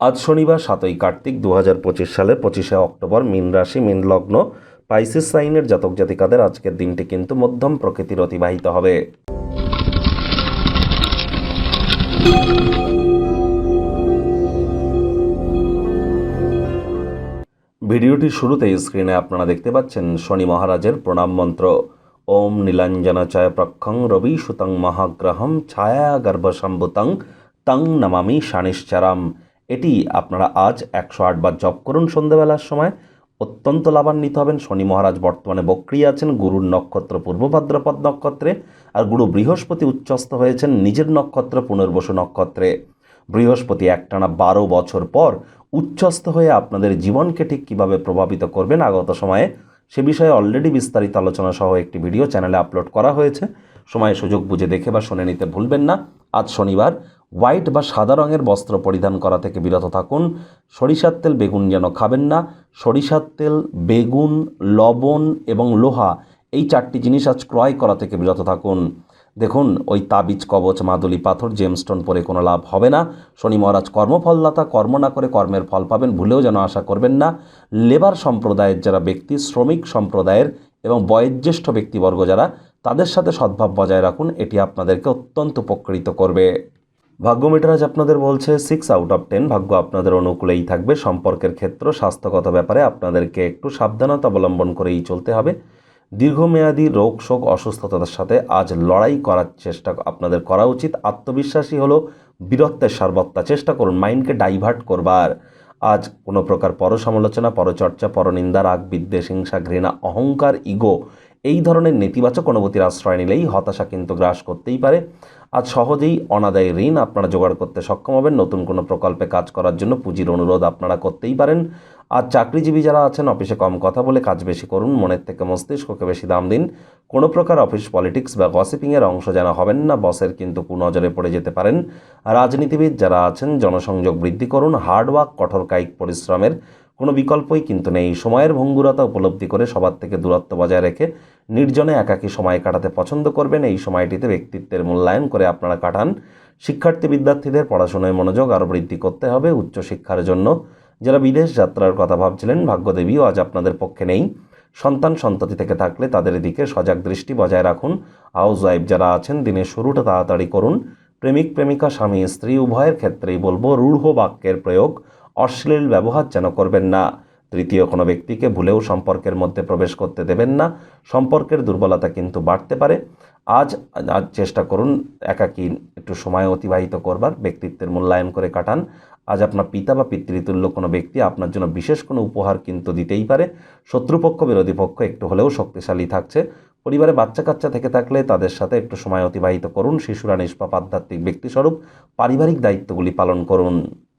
আজ শনিবার সাতই কার্তিক দু হাজার পঁচিশ সালের পঁচিশে অক্টোবর মীন রাশি, মীন লগ্ন পাইসিস সাইনের জাতক জাতিকাদের আজকের দিনটি কিন্তু মধ্যম প্রকৃতির অতিবাহিত হবে। ভিডিওটির শুরুতেই স্ক্রিনে আপনারা দেখতে পাচ্ছেন শনি মহারাজের প্রণাম মন্ত্র। ওম নীলাঞ্জনাচয় প্রক্ষং রবি সুতং মহাগ্রহম ছায়া গর্ভসম্ভুতং তং নমামি শানিশ্চারাম এটি আপনারা আজ একশো আটবার জপ করুন সন্ধ্যাবেলার সময়। অত্যন্ত লাভান্বিত হবেন। শনি মহারাজ বর্তমানে বক্রিয় আছেন। গুরুর নক্ষত্র পূর্ব ভাদ্রপদ নক্ষত্রে। আর গুরু বৃহস্পতি উচ্চস্থ হয়েছেন নিজের নক্ষত্র পুনর্বসু নক্ষত্রে। বৃহস্পতি একটানা বারো বছর পর উচ্চস্থ হয়ে আপনাদের জীবনকে ঠিক কীভাবে প্রভাবিত করবেন আগত সময়ে, সে বিষয়ে অলরেডি বিস্তারিত আলোচনা সহ একটি ভিডিও চ্যানেলে আপলোড করা হয়েছে। সময় সুযোগ বুঝে দেখে বা শুনে নিতে ভুলবেন না। আজ শনিবার হোয়াইট বা সাদা রঙের বস্ত্র পরিধান করা থেকে বিরত থাকুন। সরিষার তেল বেগুন যেন খাবেন না। সরিষার তেল, বেগুন, লবণ এবং লোহা এই চারটি জিনিস আজ ক্রয় করা থেকে বিরত থাকুন। দেখুন, ওই তাবিজ, কবচ, মাদুলি, পাথর জেমস্টোন পরে কোনো লাভ হবে না। শনি মহারাজ কর্মফলদাতা, কর্ম না করে কর্মের ফল পাবেন ভুলেও যেন আশা করবেন না। লেবার সম্প্রদায়ের যারা ব্যক্তি, শ্রমিক সম্প্রদায়ের এবং বয়োজ্যেষ্ঠ ব্যক্তিবর্গ যারা, তাদের সাথে সদ্ভাব বজায় রাখুন। এটি আপনাদেরকে অত্যন্ত উপকৃত করবে। ভাগ্য মিটারাজ আপনাদের বলছে সিক্স আউট অফ টেন ভাগ্য আপনাদের অনুকূলেই থাকবে। সম্পর্কের ক্ষেত্র, স্বাস্থ্যগত ব্যাপারে আপনাদেরকে একটু সাবধানতা অবলম্বন করেই চলতে হবে। দীর্ঘমেয়াদী রোগ, শোক, অসুস্থতার সাথে আজ লড়াই করার চেষ্টা আপনাদের করা উচিত। আত্মবিশ্বাসী হলো, বীরত্বের সার্বত্তা। চেষ্টা করুন, মাইন্ডকে ডাইভার্ট করবার। আজ কোনো প্রকার পরসমালোচনা, পরচর্চা, পরনিন্দা, রাগ, বিদ্বেষ, হিংসা, ঘৃণা, অহংকার, ইগো এই ধরনের নেতিবাচক অনুভূতির আশ্রয় নিলেই হতাশা কিন্তু গ্রাস করতেই পারে। আজ সহজেই অনাদায়ী ঋণ আপনারা জোগাড় করতে সক্ষম হবেন। নতুন কোনো প্রকল্পে কাজ করার জন্য পুঁজির অনুরোধ আপনারা করতেই পারেন। আর চাকরিজীবী যারা আছেন, অফিসে কম কথা বলে কাজ বেশি করুন, মনের থেকে মস্তিষ্ককে বেশি দাম দিন। কোনো প্রকার অফিস পলিটিক্স বা গসিপিংয়ের অংশ যেন হবেন না, বসের কিন্তু কুনজরে পড়ে যেতে পারেন। রাজনীতিবিদ যারা আছেন, জনসংযোগ বৃদ্ধি করুন হার্ডওয়ার্ক কঠোর কায়িক পরিশ্রমের কোনো বিকল্পই কিন্তু নেই। সময়ের ভঙ্গুরতা উপলব্ধি করে সবার থেকে দূরত্ব বজায় রেখে নির্জনে একাকী সময় কাটাতে পছন্দ করবেন। এই সময়টিতে ব্যক্তিত্বের মূল্যায়ন করে আপনারা কাটান। শিক্ষার্থী বিদ্যার্থীদের পড়াশোনায় মনোযোগ আরও বৃদ্ধি করতে হবে উচ্চশিক্ষার জন্য। যারা বিদেশ যাত্রার কথা ভাবছিলেন, ভাগ্যদেবীও আজ আপনাদের পক্ষে নেই। সন্তান সন্ততি থেকে থাকলে তাদের দিকে সজাগ দৃষ্টি বজায় রাখুন। হাউস ওয়াইফ যারা আছেন, দিনের শুরুটা তাড়াতাড়ি করুন। প্রেমিক, প্রেমিকা, স্বামী, স্ত্রী, উভয়ের ক্ষেত্রেই বলব রূঢ় বাক্যের প্রয়োগ। অশ্লীল ব্যবহার যেন করবেন না। তৃতীয়, কোনো ব্যক্তিকে ভুলেও সম্পর্কের মধ্যে প্রবেশ করতে দেবেন না। সম্পর্কের দুর্বলতা কিন্তু বাড়তে পারে। আজ আজ চেষ্টা করুন একাকী একটু সময় অতিবাহিত করবার, ব্যক্তিত্বের মূল্যায়ন করে কাটান। আজ আপনার পিতা বা পিতৃতুল্য কোনো ব্যক্তি আপনার জন্য বিশেষ কোনো উপহার কিন্তু দিতেই পারে। শত্রুপক্ষ, বিরোধী পক্ষ একটু হলেও শক্তিশালী থাকছে। পরিবারে বাচ্চা কাচ্চা থেকে থাকলে তাদের সাথে একটু সময় অতিবাহিত করুন। শিশুরা নিষ্পাপ, আধ্যাত্মিক ব্যক্তিস্বরূপ। পারিবারিক দায়িত্বগুলি পালন করুন।